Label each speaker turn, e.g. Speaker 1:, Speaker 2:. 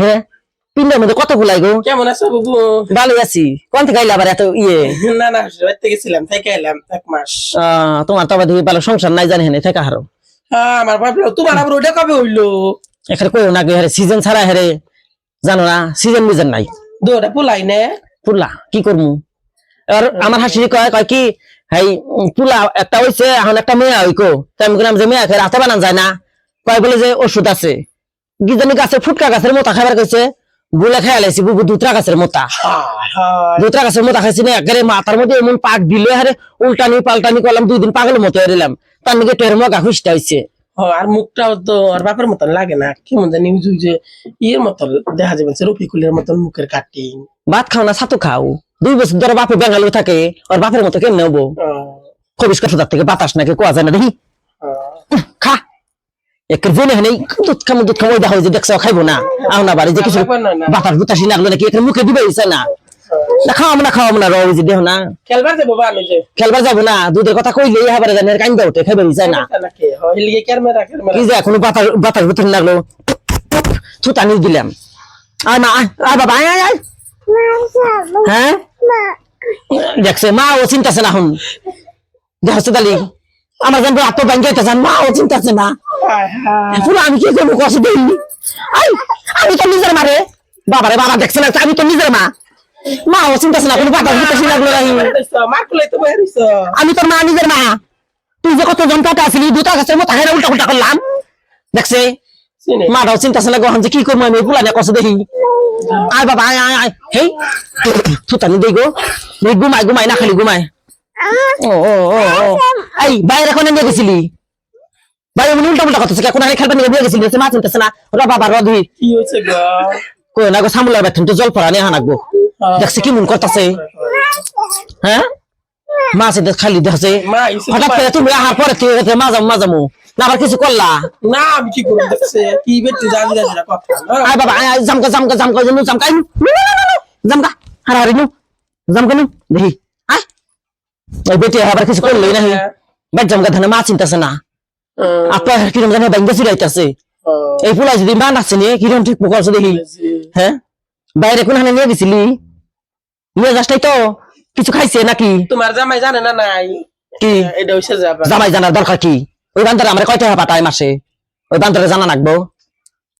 Speaker 1: হ্যাঁ? পিন্ডের মধ্যে কত ফুলাই গো
Speaker 2: কেমন আছো বাবু?
Speaker 1: ভালো আছি। কোন থেকে আইলে আবার এত ইয়ে?
Speaker 2: না না বাড়িতে গেছিলাম থেকে এলাম এক মাস।
Speaker 1: তোমার তো আবার দেখি ভালো সংসার নাই জানি হেনে থেকে হারো।
Speaker 2: হ্যাঁ আমার ভাবলো তোমার আবার ওটা কবে হইল?
Speaker 1: এখানে কইও না হেরে সিজন ছাড়া হেরে জানো না সিজন মিজন নাই।
Speaker 2: পোলাই নে?
Speaker 1: পুরলা কি করমু? আর আমার হাসি কয় কয় কি হাই পুলা একটা হইছে এখন একটা মেয়ে হইকো। তাই আমি বললাম যে মেয়ে খেয়ে রাতে বানান যায় না। কয় বলে যে ওষুধ আছে। কি জানি গাছের ফুটকা গাছের মোতা খাবার কইছে। গুলে খেয়ে লাইছি বুবু দুতরা গাছের মোতা। দুতরা গাছের মোতা খাইছি না একেবারে মাথার মধ্যে এমন পাক দিলে হারে উল্টানি পাল্টানি করলাম দুই দিন পাগলের মতো এরিলাম তার নাকি টের মগা খুশটা হইছে।
Speaker 2: হ্যাঁ, আর মুখটাও তো আর বাপের মতন লাগে না। কেমন জানি যে ইয়ের মতন দেখা যাবে রফিকুলের মতন মুখের কাটিং
Speaker 1: ভাত খাও না ছাতু খাও। দুই বছর ধরে বাপে বেঙ্গালুরু থাকে আর বাপের মতো কেমনে হব? খবিস কাঠার থেকে বাতাস নাকি কোয়া যায় না দেখি। খা একের হেনে দুধ খামো দুধ খামো দেখা যে দেখছ খাইবো না আহ না বাড়ি যে কিছু বাতাস বুতাসি লাগল নাকি এখানে মুখে দিবে না না খাওয়াম না খাওয়াম না যে দেহ না
Speaker 2: খেলবার যাব আমি যে
Speaker 1: খেলবার যাব না দুধের কথা কইলে হাবারে জানে কাইন্দা উঠে খাইবার ইচ্ছা না কি যে এখন বাতাস বাতাস বুতাস লাগল থুতানি দিলাম আয় মা আয় আয় বাবা আয় আয় আয় হ্যাঁ দেখছে মা ও চিন্তাছে না এখন দেখছে তালি আমার জানব আত্ম ব্যাংকে জান মা ও চিন্তাছে না
Speaker 2: হায় হায়
Speaker 1: পুরো আমি কি করব কষ্ট দিই? আই আমি তো নিজের মারে বাবারে বাবা দেখছে না আমি তো নিজের মা। মা ও চিন্তাছে না কোনো বাবা বুঝতে লাগল আমি তোর মা নিজের মা। তুই যে কত জনটাটা আসলি দুটা গাছের মতো হেরা উল্টা উল্টা করলাম। দেখছে? মাটাও চিন্তাছে না গহন যে কি করব আমি পুলা নিয়ে কষ্ট দেখি আয় বাবা আয় আয় আয়। হেই থুতানি দেই গো। ঘুমাই ঘুমাই না খালি ঘুমাই ও ও ও ও। এই বাইরে কোনে নিয়ে গেছিলি? বাইরে মনে উল্টা উল্টা কথা কোন খেলবা নিয়ে নিয়ে গেছিলি মা চিন্তাছে না। ওরা বাবা রদি
Speaker 2: কি হয়েছে গো?
Speaker 1: কই না গো সামুলার বেতন তো জল পড়া নিয়ে হানাকবো দেখছে কি মন করতেছে। হ্যাঁ? মা চিন্তা খালি দেখছে। হঠাৎ করে তুমি আহার পরে তুই এতে মাজাম মাজামু। না আবার কিছু করলা?
Speaker 2: না আমি কি করব দেখছে কি বেটি জানি জানি না কথা না।
Speaker 1: বাবা আয় জামকা জামকা জামকা নু জামকা নু জামকা হারা হারি নু জামকা নু দেখি। আয়। ওই বেটি আবার কিছু করলই না বেট জামকা ধানে মা চিন্তাছে না। আপনার কিরম জানে ব্যাংকে চিরাইতাছে এই ফুলা যদি মান আছে নি কিরম ঠিক করছে দেখি। হ্যাঁ? বাইরে কোন হানে নিয়ে গেছিলি নিয়ে যাসটাই তো। কিছু খাইছে নাকি?
Speaker 2: তোমার জামাই জানে না নাই?
Speaker 1: কি?
Speaker 2: এটা হইছে
Speaker 1: জামাই জানার দরকার কি? ওই বান্দারে আমার কয় টাকা পাঠায় মাসে ওই বান্দারে জানা লাগবো